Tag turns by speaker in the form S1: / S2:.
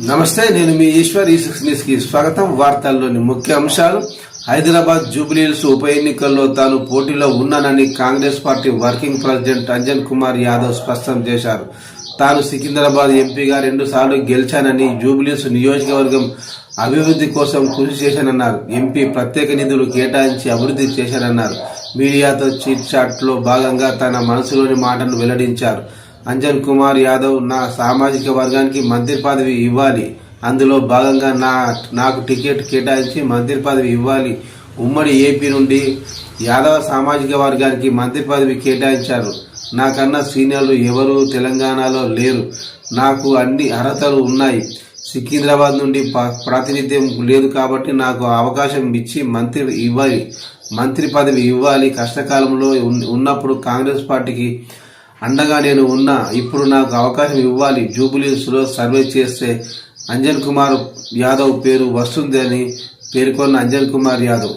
S1: నమస్తే నేను మీ ఈశ్వర్ ఈ సిక్స్ న్యూస్కి స్వాగతం. వార్తల్లోని ముఖ్య అంశాలు. హైదరాబాద్ జూబ్లీహిల్స్ ఉప ఎన్నికల్లో తాను పోటీలో ఉన్నానని Congress party working president Anjan Kumar Yadav స్పష్టం చేశారు. తాను సికింద్రాబాద్ ఎంపీగా రెండుసార్లు గెలిచానని జూబ్లీస్ నియోజకవర్గం అభివృద్ధి కోసం కృషి చేశానన్నారు. ఎంపీ ప్రత్యేక నిధులు కేటాయించి అభివృద్ధి చేశానన్నారు. మీడియాతో చిట్ చాట్లో భాగంగా తన మనసులోని మాటను వెల్లడించారు. అంజన్ కుమార్ యాదవ్ నా సామాజిక వర్గానికి మంత్రి పదవి ఇవ్వాలి. అందులో భాగంగా నా నాకు టికెట్ కేటాయించి మంత్రి పదవి ఇవ్వాలి. ఉమ్మడి ఏపీ నుండి యాదవ సామాజిక వర్గానికి మంత్రి పదవి కేటాయించారు. నాకన్నా సీనియర్లు ఎవరు తెలంగాణలో లేరు. నాకు అన్ని అర్హతలు ఉన్నాయి. సికింద్రాబాద్ నుండి ప్రాతినిధ్యం లేదు కాబట్టి నాకు అవకాశం ఇచ్చి మంత్రి ఇవ్వాలి. మంత్రి పదవి ఇవ్వాలి. కష్టకాలంలో ఉన్నప్పుడు కాంగ్రెస్ పార్టీకి అండగా నేను ఉన్నా ఇప్పుడు నాకు అవకాశం ఇవ్వాలి. జూబులీస్లో సర్వే చేస్తే అంజన్ కుమార్ యాదవ్ పేరు వస్తుంది అని పేర్కొన్న అంజన్ కుమార్ యాదవ్.